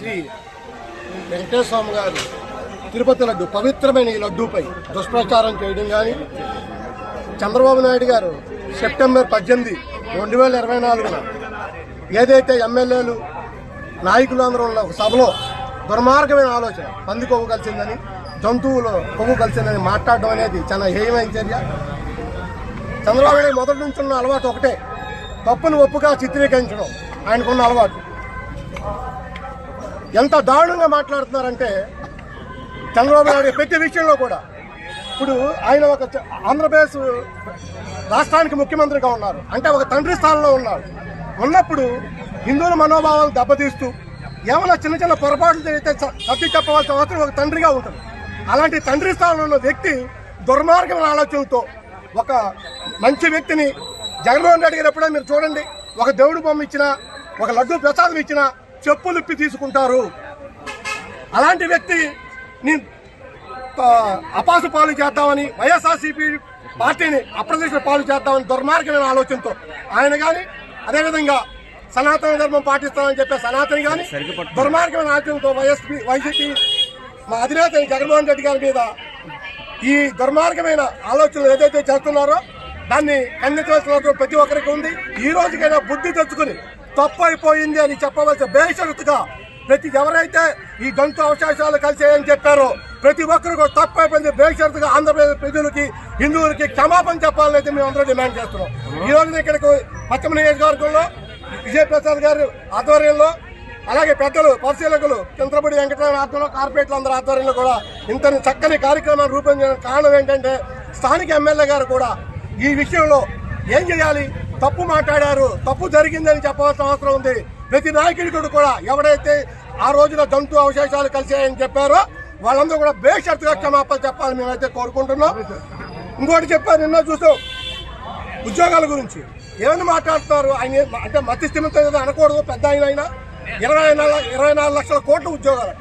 వెంకటేశ్వర వెంకటేశ్వరామి గారు తిరుపతి లడ్డు పవిత్రమైన ఈ లడ్డూపై దుష్ప్రచారం చేయడం కానీ చంద్రబాబు నాయుడు గారు సెప్టెంబర్ పద్దెనిమిది రెండు వేల ఇరవై నాలుగున ఏదైతే ఎమ్మెల్యేలు నాయకులు అందరూ ఉన్న ఒక సభలో దుర్మార్గమైన ఆలోచన పంది కొవ్వు కలిసిందని జంతువులు కొవ్వు కలిసిందని మాట్లాడడం అనేది చాలా హేయమైన చర్య. చంద్రబాబు నాయుడు మొదటి నుంచి ఉన్న అలవాటు ఒకటే తప్పును ఒప్పుగా చిత్రీకరించడం ఆయనకున్న అలవాటు. ఎంత దారుణంగా మాట్లాడుతున్నారంటే చంద్రబాబు నాయుడు ప్రతి విషయంలో కూడా. ఇప్పుడు ఆయన ఒక ఆంధ్రప్రదేశ్ రాష్ట్రానికి ముఖ్యమంత్రిగా ఉన్నారు. అంటే ఒక తండ్రి స్థానంలో ఉన్నారు. ఉన్నప్పుడు హిందువుల మనోభావాలు దెబ్బతీస్తూ ఏమైనా చిన్న చిన్న పొరపాట్లు జరిగితే స- చెప్పవలసిన అవసరం ఒక తండ్రిగా ఉంటుంది. అలాంటి తండ్రి స్థానంలో ఉన్న వ్యక్తి దుర్మార్గమైన ఆలోచనతో ఒక మంచి వ్యక్తిని జగన్మోహన్ రెడ్డి గారు ఎప్పుడైనా మీరు చూడండి. ఒక దేవుడు బొమ్మ ఇచ్చినా ఒక లడ్డు ప్రసాదం ఇచ్చినా చెప్పులు ఇప్పి తీసుకుంటారు. అలాంటి వ్యక్తి నీ అపాసు పాలు చేద్దామని వైఎస్ఆర్సీపీ పార్టీని అప్రదిష్ట పాలు చేద్దామని దుర్మార్గమైన ఆలోచనతో ఆయన కానీ అదేవిధంగా సనాతన ధర్మం పాటిస్తామని చెప్పే సనాతని కానీ దుర్మార్గమైన ఆలోచనతో వైఎస్పీ వైసీపీ మా అధినేత జగన్మోహన్ రెడ్డి గారి మీద ఈ దుర్మార్గమైన ఆలోచనలు ఏదైతే చేస్తున్నారో దాన్ని ఖండించవలసిన ప్రతి ఒక్కరికి ఉంది. ఈ రోజుకైనా బుద్ధి తెచ్చుకుని తప్పు అయిపోయింది అని చెప్పవలసిన బేషరతుగా ప్రతి ఎవరైతే ఈ గంతు అవశేషాలు కలిసేయని చెప్పారో ప్రతి ఒక్కరికి కూడా తప్పు అయిపోయింది బేషరతుగా ఆంధ్రప్రదేశ్ ప్రజలకి హిందువులకి క్షమాపణ చెప్పాలని మేము అందరూ డిమాండ్ చేస్తున్నాం. ఈ రోజున ఇక్కడికి పశ్చిమ నియోజకవర్గంలో విజయప్రసాద్ గారి ఆధ్వర్యంలో అలాగే పెద్దలు పరిశీలకులు చంద్రపూడి వెంకటరామ ఆధ్వర్యంలో కార్పొరేట్ల అందరి ఆధ్వర్యంలో కూడా ఇంత చక్కని కార్యక్రమాన్ని రూపొందించడానికి కారణం ఏంటంటే స్థానిక ఎమ్మెల్యే గారు కూడా ఈ విషయంలో ఏం చేయాలి? తప్పు మాట్లాడారు తప్పు జరిగిందని చెప్పవలసిన అవసరం ఉంది. ప్రతి నాయకుడు కూడా ఎవడైతే ఆ రోజున జంతు అవశేషాలు కలిసాయని చెప్పారో వాళ్ళందరూ కూడా బేషరతుగా క్షమాపణ చెప్పాలని మేమైతే కోరుకుంటున్నాం. ఇంకోటి చెప్పారు నిన్న చూసాం ఉద్యోగాల గురించి. ఏమని మాట్లాడుతున్నారు? ఆయన అంటే మతి స్థిమితం ఏదో అనకూడదు పెద్ద ఆయన అయినా. ఇరవై నాలుగు ఇరవై నాలుగు లక్షల కోట్ల ఉద్యోగాలు.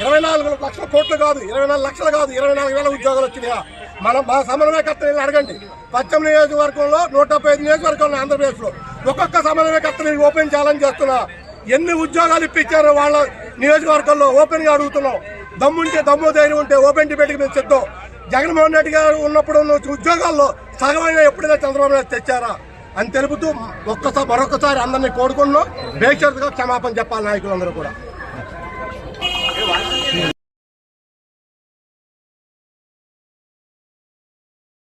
ఇరవై నాలుగు లక్షల కోట్లు కాదు ఇరవై నాలుగు లక్షలు కాదు ఇరవై నాలుగు వేల ఉద్యోగాలు వచ్చినాయా? మనం మా సమన్వయకర్తలు అడగండి. పశ్చిమ నియోజకవర్గంలో నూట డెబ్బై ఐదు నియోజకవర్గంలో ఆంధ్రప్రదేశ్లో. ఒక్కొక్క సమన్వయకర్తని ఓపెన్ చేయాలని చేస్తున్నా. ఎన్ని ఉద్యోగాలు ఇప్పించారో వాళ్ళ నియోజకవర్గంలో ఓపెన్గా అడుగుతున్నాం. దమ్ముంటే దమ్ము ధైర్యం ఉంటే ఓపెన్ డిబేట్కి మేము సిద్ధం. జగన్మోహన్ రెడ్డి గారు ఉన్నప్పుడు ఉద్యోగాల్లో సగమైన ఎప్పుడైనా చంద్రబాబు నాయుడు తెచ్చారా? అని తెలుపుతూ ఒక్కసారి మరొకసారి అందరినీ కోరుకున్నాం బేషరతుగా క్షమాపణ చెప్పాలి నాయకులందరూ కూడా.